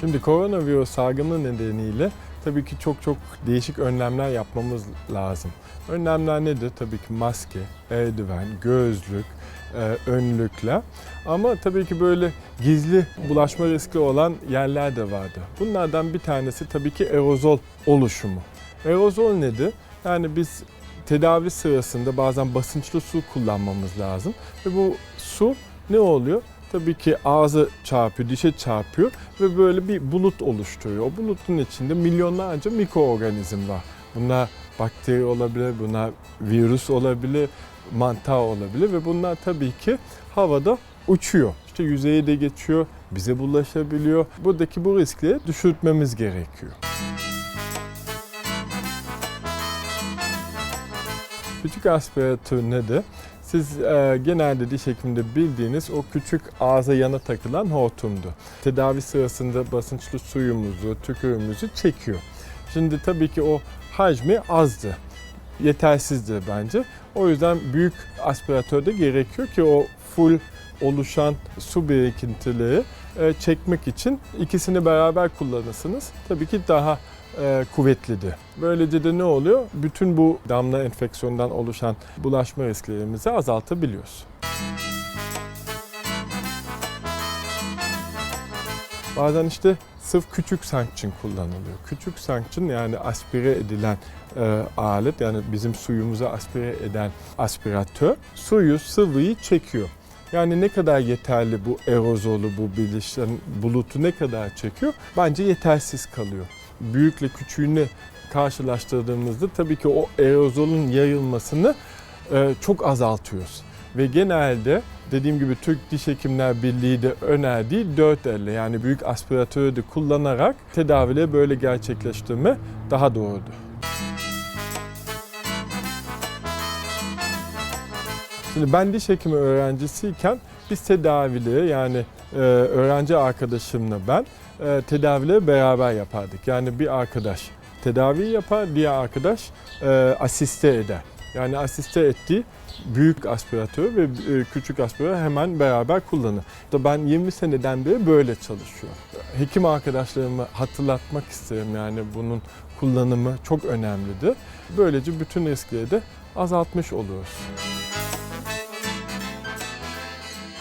Şimdi koronavirüs salgını nedeniyle tabii ki çok çok değişik önlemler yapmamız lazım. Önlemler nedir? Tabii ki maske, eldiven, gözlük, e, önlükler. Ama tabii ki böyle gizli bulaşma riski olan yerler de vardı. Bunlardan bir tanesi tabii ki aerozol oluşumu. Aerozol nedir? Yani biz tedavi sırasında bazen basınçlı su kullanmamız lazım. Ve bu su ne oluyor? Tabii ki ağzı çarpıyor, dişe çarpıyor ve böyle bir bulut oluşturuyor. O bulutun içinde milyonlarca mikroorganizm var. Bunlar bakteri olabilir, bunlar virüs olabilir, mantar olabilir ve bunlar tabii ki havada uçuyor. İşte yüzeye de geçiyor, bize bulaşabiliyor. Buradaki bu riskleri düşürtmemiz gerekiyor. Küçük aspiratör nedir? Siz e, genelde diş hekiminde bildiğiniz o küçük ağza yana takılan hortumdu. Tedavi sırasında basınçlı suyumuzu, tükürüğümüzü çekiyor. Şimdi tabii ki o hacmi azdı. Yetersizdi bence. O yüzden büyük aspiratör de gerekiyor ki o full oluşan su birikintileri e, çekmek için ikisini beraber kullanırsınız. Tabii ki daha e, kuvvetlidir. Böylece de ne oluyor? Bütün bu damla enfeksiyondan oluşan bulaşma risklerimizi azaltabiliyoruz. Bazen işte sırf küçük sank için kullanılıyor. Küçük sank için yani aspire edilen e, alet yani bizim suyumuzu aspire eden aspiratör suyu sıvıyı çekiyor. Yani ne kadar yeterli bu aerozolu, bu bilişen bulutu ne kadar çekiyor? Bence yetersiz kalıyor. Büyükle küçüğünü karşılaştırdığımızda tabii ki o aerozolun yayılmasını e, çok azaltıyoruz. Ve genelde dediğim gibi Türk Diş Hekimler Birliği de önerdiği dört elle yani büyük aspiratörü de kullanarak tedavileri böyle gerçekleştirme daha doğrudur. Şimdi ben diş hekimi öğrencisiyken biz tedavileri yani e, öğrenci arkadaşımla ben e, tedavileri beraber yapardık. Yani bir arkadaş tedavi yapar, diğer arkadaş e, asiste eder. Yani asiste ettiği büyük aspiratör ve e, küçük aspiratör hemen beraber kullanır. Ben 20 seneden beri böyle çalışıyorum. Hekim arkadaşlarımı hatırlatmak isterim yani bunun kullanımı çok önemlidir. Böylece bütün riskleri de azaltmış oluyoruz.